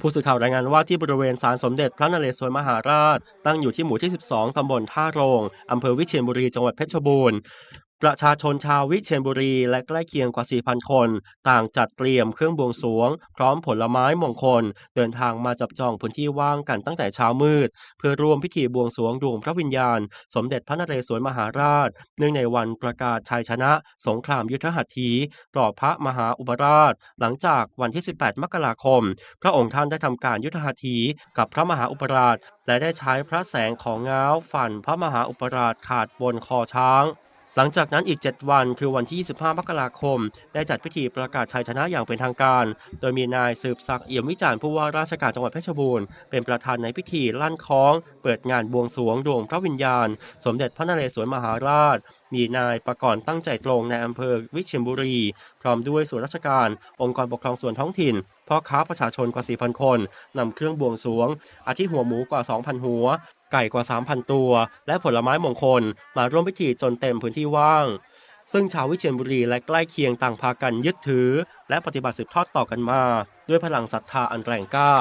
ผู้สื่อข่าวรายงานว่าที่บริเวณศาลสมเด็จพระนเรศวรมหาราช ตั้งอยู่ที่หมู่ที่ 12 ตำบลท่าโรง อำเภอวิเชียรบุรี จังหวัดเพชรบูรณ์ ประชาชนชาววิเชียรบุรีและใกล้เคียงกว่า 4,000 คน ต่างจัดเตรียมเครื่องบวงสรวง พร้อมผลไม้มงคล เดินทางมาจับจองพื้นที่ว่างกันตั้งแต่เช้ามืด เพื่อร่วมพิธีบวงสรวงดวงพระวิญญาณ สมเด็จพระนเรศวรมหาราช เนื่องในวันประกาศชัยชนะ สงครามยุทธหัตถีปลอบพระมหาอุปราช หลังจากวันที่ 18 มกราคม พระองค์ท่านได้ทำการยุทธหัตถีกับพระมหาอุปราช และได้ใช้พระแสงของเงาวฟันพระมหาอุปราชขาดบนคอช้าง หลังจากนั้นอีก 7 วันคือวันที่ 25 มกราคม ได้จัดพิธีประกาศชัยชนะอย่างเป็นทางการ โดยมีนายสืบศักดิ์เอี่ยมวิจารณ์ผู้ว่าราชการจังหวัดเพชรบูรณ์เป็นประธานในพิธีลั่นคล้อง เปิดงานบวงสรวงดวงพระวิญญาณ สมเด็จพระนเรศวรมหาราชมีนายประกรณ์ตั้งใจตรงในอำเภอวิเชียรบุรี พร้อมด้วยส่วนราชการ องค์กรปกครองส่วนท้องถิ่นพ่อค้าประชาชนกว่า 4,000 คนนำเครื่องบวงสรวง อาทิหัวหมูกว่า 2,000 หัว ไก่กว่า 3,000 ตัว และผลไม้มงคล มาร่วมพิธีจนเต็มพื้นที่ว่าง ซึ่งชาววิเชียรบุรีและใกล้เคียงต่างพากันยึดถือ และปฏิบัติสืบทอดต่อกันมา ด้วยพลังศรัทธาอันแรงกล้า